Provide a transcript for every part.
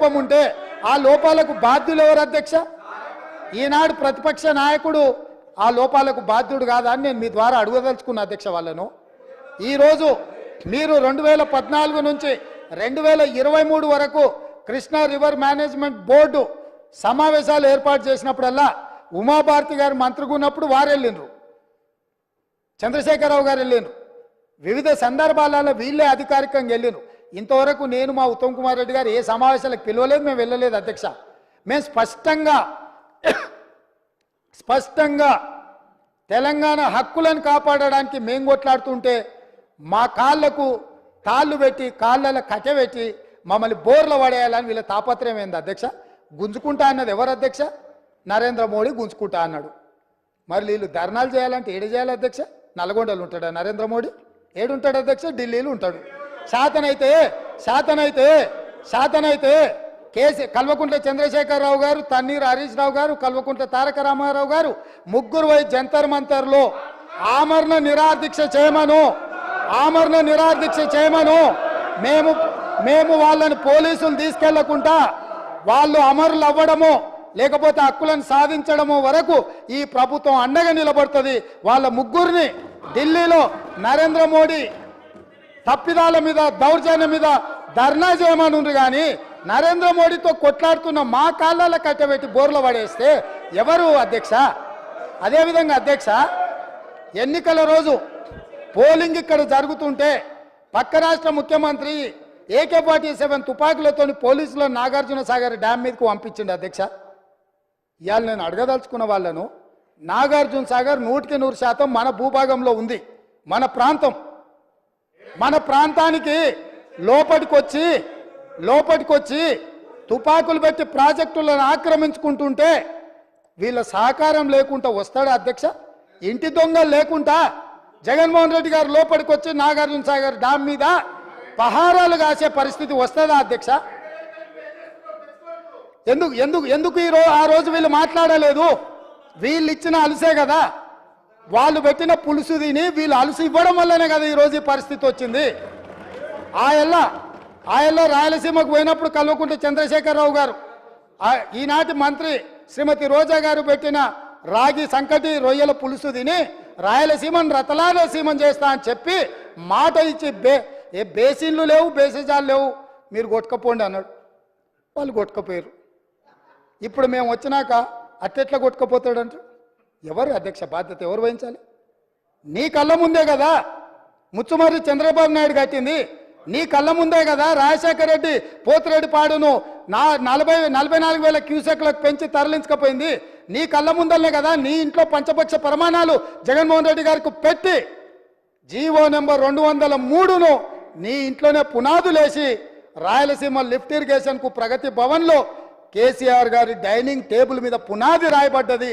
లోపం ఉంటే ఆ లోపాలకు బాధ్యులు ఎవరు అధ్యక్ష? ఈనాడు ప్రతిపక్ష నాయకుడు ఆ లోపాలకు బాధ్యుడు కాదా అని నేను మీ ద్వారా అడుగదలుచుకున్న అధ్యక్ష వాళ్ళను. ఈరోజు మీరు రెండు వేల పద్నాలుగు నుంచి రెండు వేల ఇరవై మూడు వరకు కృష్ణా రివర్ మేనేజ్మెంట్ బోర్డు సమావేశాలు ఏర్పాటు చేసినప్పుడల్లా ఉమాభారతి గారు మంత్రిగా ఉన్నప్పుడు వారు వెళ్ళిండ్రు. చంద్రశేఖరరావు గారు వెళ్ళిండ్రు. వివిధ సందర్భాలలో వీళ్ళే అధికారికంగా వెళ్ళిండ్రు. ఇంతవరకు నేను మా ఉత్తమ్ కుమార్ రెడ్డి గారు ఏ సమావేశాలకు పిలవలేదు మేము వెళ్ళలేదు అధ్యక్ష. మేము స్పష్టంగా స్పష్టంగా తెలంగాణ హక్కులను కాపాడడానికి మేము కొట్లాడుతుంటే మా కాళ్ళకు తాళ్ళు పెట్టి కాళ్ళలో కట్టెబెట్టి మమ్మల్ని బోర్లు పడేయాలని వీళ్ళ తాపత్రయం ఏంది అధ్యక్ష? గుంజుకుంటా అన్నది ఎవరు అధ్యక్ష? నరేంద్ర మోడీ గుంజుకుంటా అన్నాడు. మరి వీళ్ళు ధర్నాలు చేయాలంటే ఏడు చేయాలి అధ్యక్ష? నల్గొండలు ఉంటాడా నరేంద్ర మోడీ? ఏడుంటాడు అధ్యక్ష? ఢిల్లీలో ఉంటాడు. శాతనైతే శాతనైతే శాతనైతే కేసీ కల్వకుంట్ల చంద్రశేఖరరావు గారు తన్నీరు హరీష్ రావు గారు కల్వకుంట్ల తారక రామారావు గారు ముగ్గురు వై జంతర్ మంతర్లో. ఆమరణ నిరాదీక్ష చేయమను. ఆమరణ నిరాదీక్ష చేయమను. మేము మేము వాళ్ళని పోలీసులు తీసుకెళ్ళకుండా వాళ్ళు అమరులు అవ్వడము లేకపోతే హక్కులను సాధించడము వరకు ఈ ప్రభుత్వం అండగా నిలబడుతుంది. వాళ్ళ ముగ్గురిని ఢిల్లీలో నరేంద్ర మోడీ తప్పిదాల మీద దౌర్జన్యం మీద ధర్నా చేయమనుండ్రు కానీ నరేంద్ర మోడీతో కొట్లాడుతున్న మా కాళ్ళలో కట్టబెట్టి బోర్లు పడేస్తే ఎవరు అధ్యక్ష? అదేవిధంగా అధ్యక్ష ఎన్నికల రోజు పోలింగ్ ఇక్కడ జరుగుతుంటే పక్క రాష్ట్ర ముఖ్యమంత్రి ఏకే ఫార్టీ సెవెన్ తుపాకులతో పోలీసులు నాగార్జున సాగర్ డ్యామ్ మీదకు పంపించిండు అధ్యక్ష. ఇవాళ నేను అడగదలుచుకున్న వాళ్ళను నాగార్జున సాగర్ నూటికి నూరు శాతం మన భూభాగంలో ఉంది మన ప్రాంతం. మన ప్రాంతానికి లోపటికొచ్చి లోపటికొచ్చి తుపాకులు పెట్టి ప్రాజెక్టులను ఆక్రమించుకుంటుంటే వీళ్ళ సహకారం లేకుండా వస్తాడా అధ్యక్ష? ఇంటి దొంగలు లేకుండా జగన్మోహన్ రెడ్డి గారు లోపలికి వచ్చి నాగార్జున సాగర్ డామ్ మీద పహారాలు కాసే పరిస్థితి వస్తుందా అధ్యక్ష? ఎందుకు ఎందుకు ఎందుకు ఈ ఆ రోజు వీళ్ళు మాట్లాడలేదు? వీళ్ళు ఇచ్చిన అలసే కదా? వాళ్ళు పెట్టిన పులుసు తిని వీళ్ళు అలసి ఇవ్వడం వల్లనే కదా ఈ ఈ పరిస్థితి వచ్చింది. ఆయల్ల ఆయల్ల రాయలసీమకు పోయినప్పుడు కల్వకుంట్ల చంద్రశేఖరరావు గారు ఈనాటి మంత్రి శ్రీమతి రోజా గారు పెట్టిన రాగి సంకటి రొయ్యల పులుసు తిని రాయలసీమను రతలాలసీమం చేస్తా అని చెప్పి మాట ఇచ్చి బే ఏ బేసిన్లు లేవు బేసిజాలు లేవు మీరు కొట్టుకపోండి అన్నాడు. వాళ్ళు కొట్టుకపోయారు. ఇప్పుడు మేము వచ్చినాక అట్టెట్లా కొట్టుకపోతాడంట? ఎవరు అధ్యక్ష బాధ్యత ఎవరు వహించాలి? నీ కళ్ళ ముందే కదా ముచ్చుమర్రి చంద్రబాబు నాయుడు కట్టింది. నీ కళ్ళ ముందే కదా రాజశేఖర రెడ్డి పోతిరెడ్డి పాడును నా నలభై నలభై నాలుగు వేల క్యూసెక్లకు పెంచి తరలించకపోయింది. నీ కళ్ళ ముందలనే కదా నీ ఇంట్లో పంచపక్ష ప్రమాణాలు జగన్మోహన్ రెడ్డి గారికి పెట్టి జీవో నెంబర్ రెండు వందల మూడును నీ ఇంట్లోనే పునాదులేసి రాయలసీమ లిఫ్ట్ ఇరిగేషన్కు ప్రగతి భవన్లో కేసీఆర్ గారి డైనింగ్ టేబుల్ మీద పునాది రాయబడ్డది.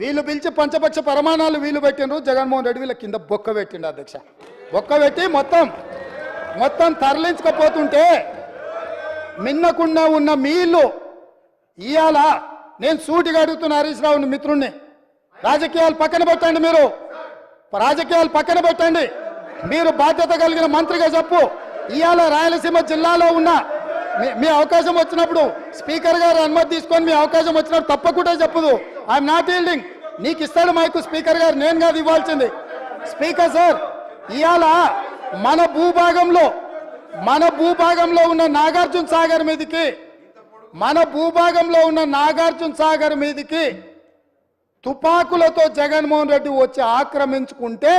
వీళ్ళు పిలిచి పంచపక్ష ప్రమాణాలు వీళ్ళు పెట్టిండ్రు. జగన్మోహన్ రెడ్డి వీళ్ళ కింద బొక్క పెట్టిండు అధ్యక్ష. బొక్క పెట్టి మొత్తం మొత్తం తరలించకపోతుంటే మిన్నకుండా ఉన్న మీళ్ళు ఇల్లు ఇవాళ నేను సూటిగా అడుగుతున్న హరీష్ రావుని మిత్రుణ్ణి. రాజకీయాలు పక్కన పెట్టండి మీరు. రాజకీయాలు పక్కన పెట్టండి. మీరు బాధ్యత కలిగిన మంత్రిగా చెప్పు. ఇవాళ రాయలసీమ జిల్లాలో ఉన్న మీ మీ అవకాశం వచ్చినప్పుడు స్పీకర్ గారు అనుమతి తీసుకొని మీ అవకాశం వచ్చినప్పుడు తప్పకుండా చెప్పదు. ఐఎమ్ నాట్ ఈల్డింగ్ నీకు ఇస్తాడు మైకు స్పీకర్ గారు నేను కాదు ఇవ్వాల్సింది. స్పీకర్ సార్ ఇవాళ మన భూభాగంలో మన భూభాగంలో ఉన్న నాగార్జున సాగర్ మీదకి మన భూభాగంలో ఉన్న నాగార్జున సాగర్ మీదకి తుపాకులతో జగన్మోహన్ రెడ్డి వచ్చి ఆక్రమించుకుంటే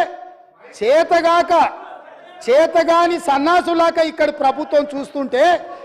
చేతగాక చేతగాని సన్నాసులాక ఇక్కడ ప్రభుత్వం చూస్తుంటే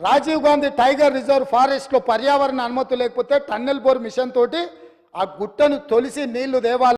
Rajiv Gandhi tiger reserve ఫారెస్ట్లో పర్యావరణ అనుమతి లేకపోతే టన్నెల్ బోర్ మిషన్ తోటి ఆ గుట్టను తొలిసి నీళ్ళు దేవాలి